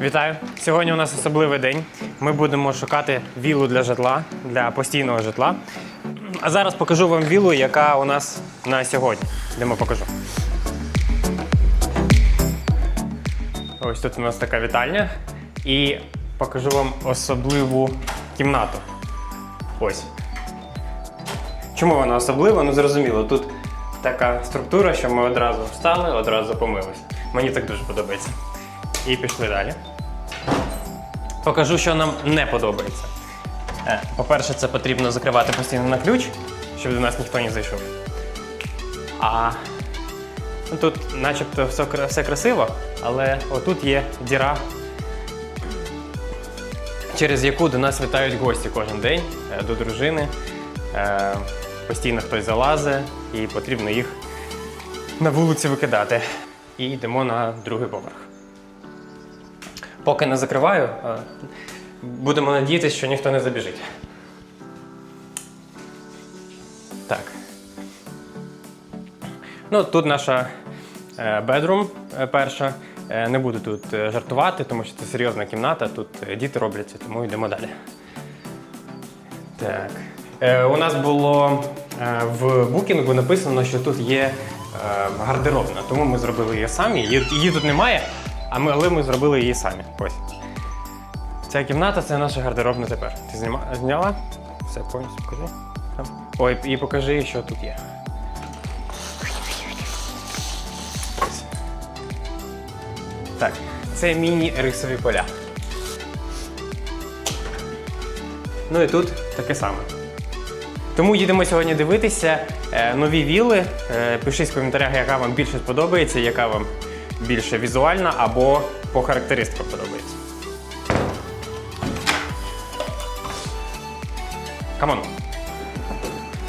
Вітаю! Сьогодні у нас особливий день. Ми будемо шукати віллу для житла, для постійного житла. А зараз покажу вам віллу, яка у нас на сьогодні. Йдемо покажу. Ось тут у нас така вітальня. І покажу вам особливу кімнату. Ось. Чому вона особлива? Ну зрозуміло, тут така структура, що ми одразу встали, одразу помилися. Мені так дуже подобається. І пішли далі. Покажу, що нам не подобається. Е, По-перше, це потрібно закривати постійно на ключ, щоб до нас ніхто не зайшов. А тут начебто все, все красиво, але отут є діра, через яку до нас вітають гості кожен день е, до дружини. Е, Постійно хтось залазить і потрібно їх на вулиці викидати. І йдемо на другий поверх. Поки не закриваю, будемо надіятися, що ніхто не забіжить. Так. Ну, тут наша е, бедрум е, перша. Е, Не буду тут жартувати, тому що це серйозна кімната, тут діти робляться, тому йдемо далі. Так. У нас було в букінгу написано, що тут є гардеробна, тому ми зробили її самі. Її тут немає, а ми, але ми зробили її самі. Ось. Ця кімната це наша гардеробна тепер. Ти зніма, зняла? Все, повністю покажи. Ой, і покажи, що тут є. Так, це міні-рисові поля. Ну і тут таке саме. Тому їдемо сьогодні дивитися е, нові віли. Е, пишіть в коментарях, яка вам більше сподобається, яка вам більше візуальна або по характеристикам подобається. Камон.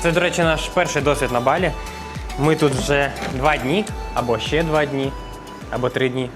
Це, до речі, наш перший досвід на балі. Ми тут вже два дні, або ще два дні, або три дні.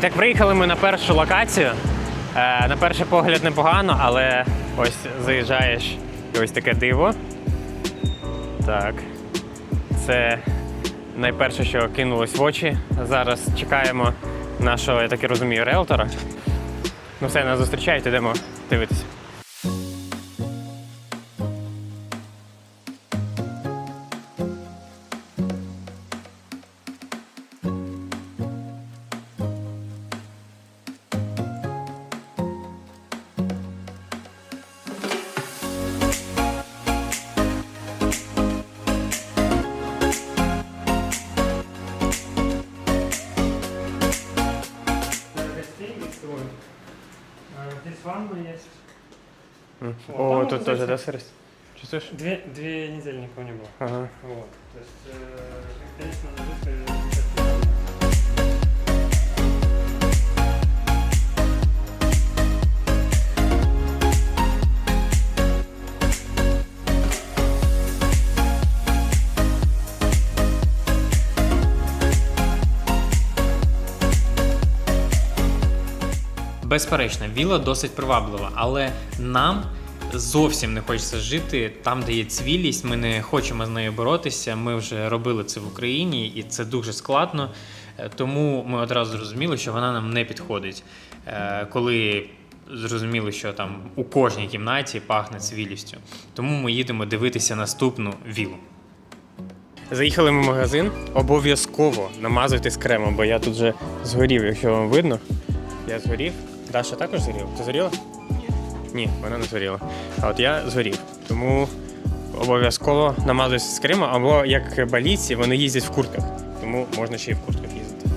Так приїхали ми на першу локацію. Е, на перший погляд непогано, але ось заїжджаєш і ось таке диво. Так. Це найперше, що кинулось в очі. Зараз чекаємо нашого, я так і розумію, риелтора. Ну все, нас зустрічають, йдемо дивитися. О, там тут вот теж, эти- да, сирость? Чувствуєш? Две, две недели никого не было. Ага. Вот. То есть, э, конечно, надо Безперечно, віла досить приваблива, але нам зовсім не хочеться жити там, де є цвілість. Ми не хочемо з нею боротися. Ми вже робили це в Україні, і це дуже складно. Е, Тому ми одразу зрозуміли, що вона нам не підходить. Е, Коли зрозуміли, що там у кожній кімнаті пахне цвілістю. Тому ми їдемо дивитися наступну вілу. Заїхали ми в магазин. Обов'язково намазуйтесь кремом, бо я тут вже згорів, якщо вам видно. Я згорів. Даша також згоріла? Ти згоріла? Ні, вона не згоріла. А от я згорів. Тому обов'язково намазуюся з Криму, або як баліці, вони їздять в куртках, тому можна ще й в куртках їздити.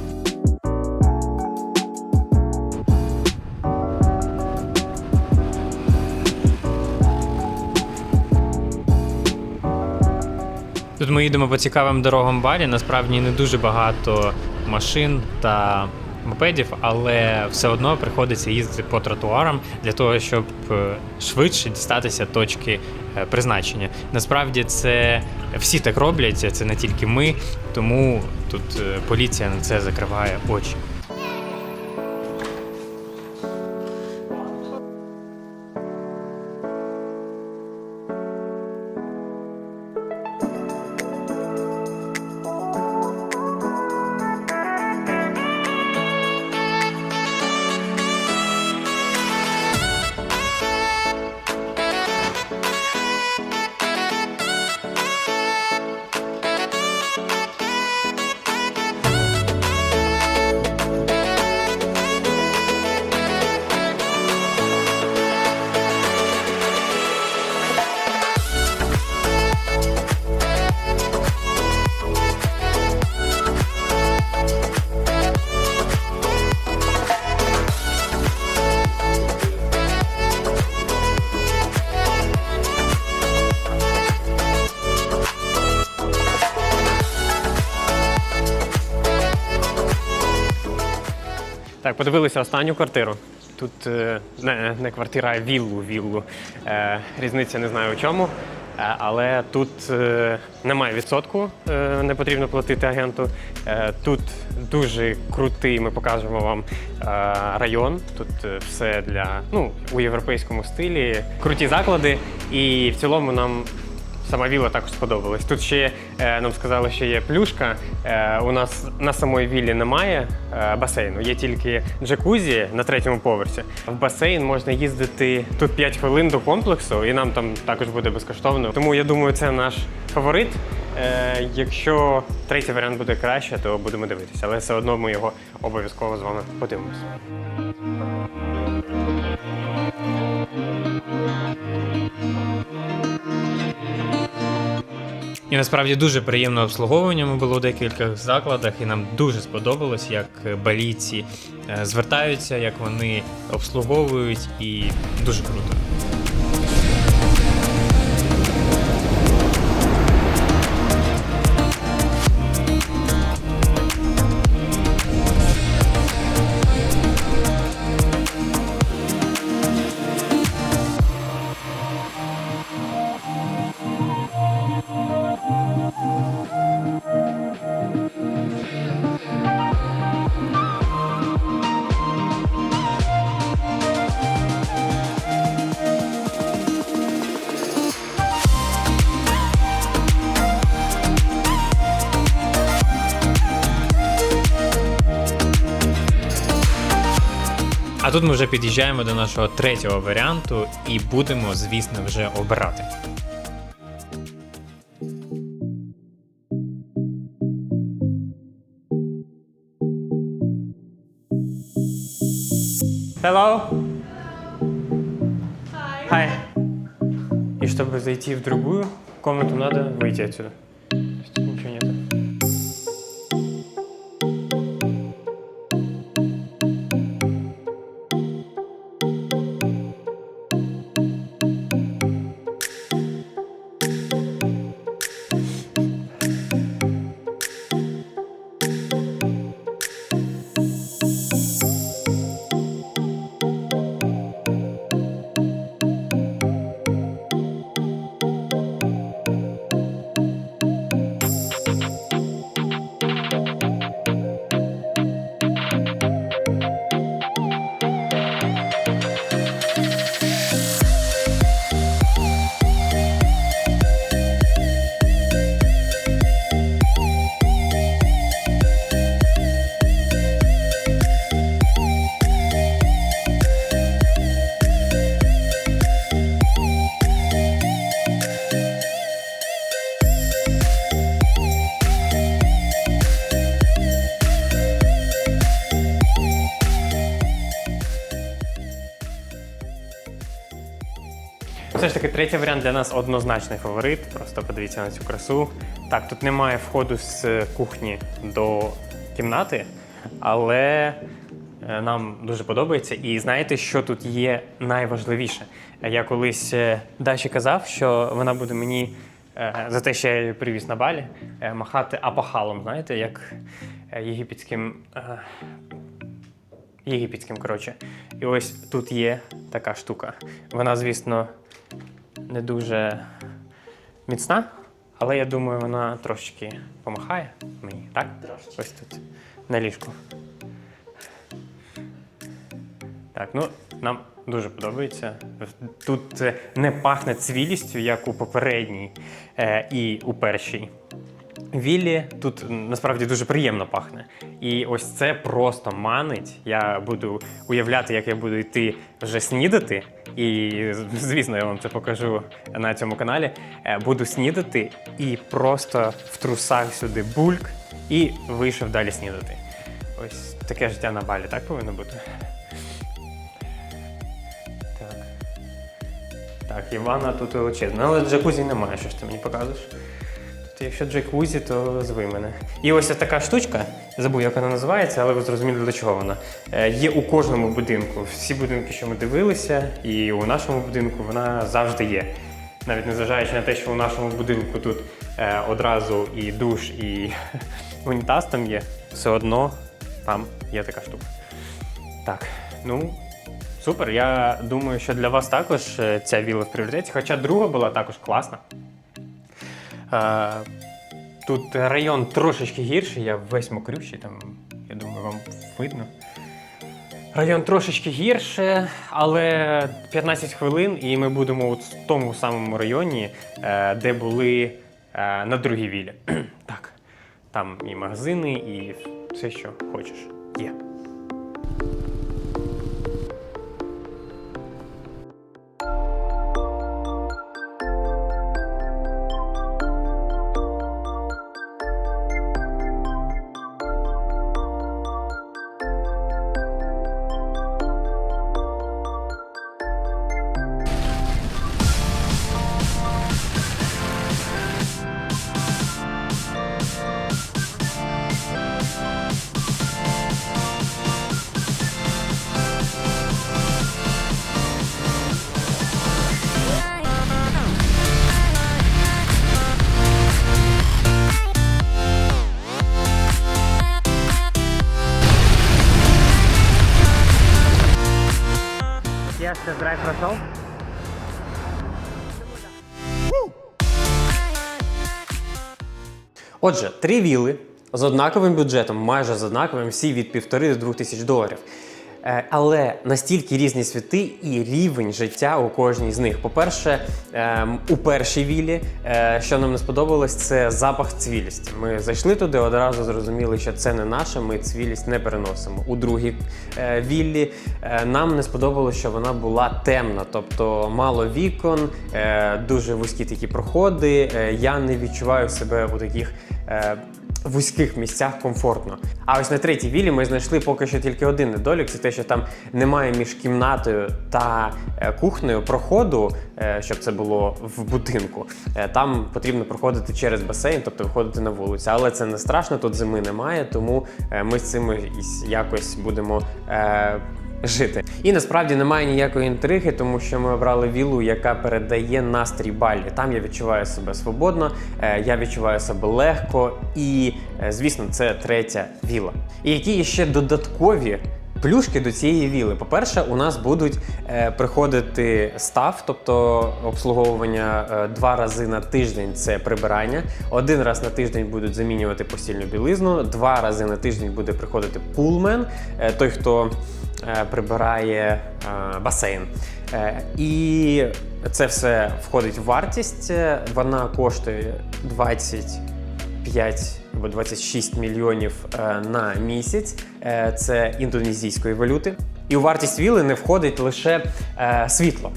Тут ми їдемо по цікавим дорогам балі. Насправді не дуже багато машин та мопедів, але все одно приходиться їздити по тротуарам для того, щоб е, швидше дістатися точки е, призначення. Насправді це всі так роблять, це не тільки ми, тому тут е, поліція на це закриває очі. Подивилися останню квартиру. Тут е, не, не квартира, а віллу. віллу. Е, різниця не знаю у чому. Е, але тут немає відсотку, не потрібно платити агенту. Тут дуже крутий, ми покажемо вам район. Тут все для ну, у європейському стилі. Круті заклади. І в цілому нам Сама вілла також сподобалась. Тут ще е, нам сказали, що є плюшка. Е, у нас на самої віллі немає е, басейну, є тільки джакузі на третьому поверсі. В басейн можна їздити тут 5 хвилин до комплексу, і нам там також буде безкоштовно. Тому я думаю, це наш фаворит. Е, якщо третій варіант буде краще, то будемо дивитися. Але все одно ми його обов'язково з вами подивимося. І насправді дуже приємне обслуговування. Ми було в декількох закладах, і нам дуже сподобалось, як балійці е, звертаються, як вони обслуговують, і дуже круто. Тут ми вже під'їжджаємо до нашого третього варіанту і будемо, звісно, вже обирати. Hello. Hi. И чтобы зайти в другую комнату, надо выйти отсюда. Третій варіант для нас однозначний фаворит. Просто подивіться на цю красу. Так, тут немає входу з кухні до кімнати, але е, нам дуже подобається. І знаєте, що тут є найважливіше? Я колись е, Даші казав, що вона буде мені е, за те, що я її привіз на балі, махати апахалом, знаєте, як єгипетським. Єгипетським, коротше. І ось тут є така штука. Вона, звісно, не дуже міцна, але я думаю, вона трошечки помахає мені, так? Трошечки. Ось тут, на ліжку. Так, ну нам дуже подобається. Тут е, не пахне цвілістю, як у попередній е, і у першій. Віллі тут насправді дуже приємно пахне. І ось це просто манить. Я буду уявляти, як я буду йти вже снідати. І, звісно, я вам це покажу на цьому каналі. Е, Буду снідати і просто в трусах сюди бульк і вийшов далі снідати. Ось таке життя на балі, так повинно бути? Так. Так, Івана тут величезна. Але джакузі немає, що ж ти мені показуєш. Якщо джакузі, то зви мене. І ось така штучка, забув, як вона називається, але ви зрозуміли, для чого вона. Е, є у кожному будинку. Всі будинки, що ми дивилися, і у нашому будинку вона завжди є. Навіть незважаючи на те, що у нашому будинку тут е, одразу і душ, і унітаз там є, все одно там є така штука. Так, ну супер. Я думаю, що для вас також е, ця віла в пріоритеті, хоча друга була також класна. Тут район трошечки гірший, я весь мокрющий, там, я думаю, вам видно. Район трошечки гірше, але 15 хвилин, і ми будемо от в тому самому районі, е, де були е, на другій вілі. так, там і магазини, і все, що хочеш, є. Отже, три віли з однаковим бюджетом, майже з однаковим, всі від півтори до двох тисяч доларів. Е, Але настільки різні світи і рівень життя у кожній з них. По-перше, ем, у першій вілі, е, що нам не сподобалось, це запах цвілісті. Ми зайшли туди, одразу зрозуміли, що це не наше, ми цвілість не переносимо. У другій е, віллі нам не сподобалось, що вона була темна, тобто мало вікон, дуже вузькі такі проходи. Я не відчуваю себе у таких. Е, вузьких місцях комфортно. А ось на третій вілі ми знайшли поки що тільки один недолік: це те, що там немає між кімнатою та е, кухнею проходу, е, щоб це було в будинку. Е, Там потрібно проходити через басейн, тобто виходити на вулицю. Але це не страшно, тут зими немає, тому е, ми з цим якось будемо. е, Жити і насправді немає ніякої інтриги, тому що ми обрали віллу, яка передає настрій Балі. Там я відчуваю себе свободно, е, я відчуваю себе легко, і е, звісно, це третя віла. І які є ще додаткові плюшки до цієї віли? По-перше, у нас будуть е, приходити став, тобто обслуговування е, два рази на тиждень це прибирання. Один раз на тиждень будуть замінювати постільну білизну, два рази на тиждень буде приходити пулмен, е, той, хто прибирає е, басейн. Е, І це все входить в вартість. Е, Вона коштує 25 або 26 мільйонів е, на місяць. Е, Це індонезійської валюти. І у вартість віли не входить лише е, світло.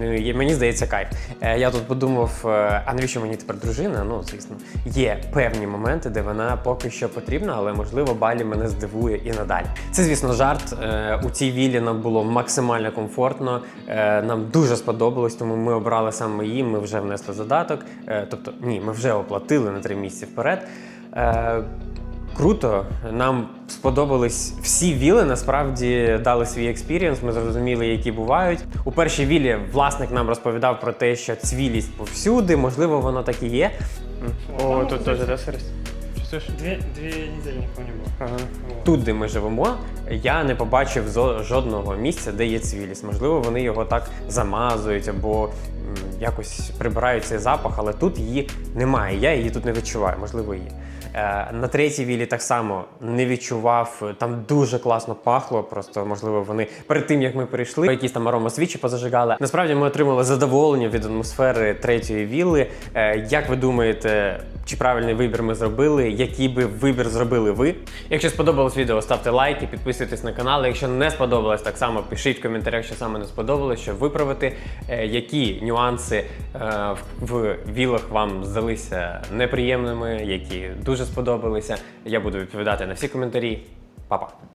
І Мені здається, кайф. Е, Я тут подумав, е, а навіщо мені тепер дружина? Ну, звісно, є певні моменти, де вона поки що потрібна, але можливо балі мене здивує і надалі. Це, звісно, жарт. Е, У цій віллі нам було максимально комфортно. Е, Нам дуже сподобалось, тому ми обрали саме її. Ми вже внесли задаток. Е, Тобто, ні, ми вже оплатили на три місяці вперед. Круто, нам сподобались всі віли. Насправді дали свій експірієнс. Ми зрозуміли, які бувають. У першій вілі власник нам розповідав про те, що цвілість повсюди, можливо, воно так і є. О, тут теж да? Чувствуєш? Две, две недели никого не было. Ага. Тут, де ми живемо, я не побачив жодного місця, де є цвілість. Можливо, вони його так замазують або якось прибирають цей запах, але тут її немає. Я її тут не відчуваю, можливо, є. Е, На третій вілі так само не відчував. Там дуже класно пахло. Просто можливо, вони перед тим як ми прийшли, якісь там аромасвічі позажигали. Насправді ми отримали задоволення від атмосфери третьої вілли. Е, Як ви думаєте, чи правильний вибір ми зробили? Який би вибір зробили ви? Якщо сподобалось відео, ставте лайки, підписуйтесь на канал. Якщо не сподобалось, так само пишіть в коментарях, що саме не сподобалось, щоб виправити, Е, які нюанси в- вілах вам здалися неприємними, які дуже сподобалися. Я буду відповідати на всі коментарі. Па-па!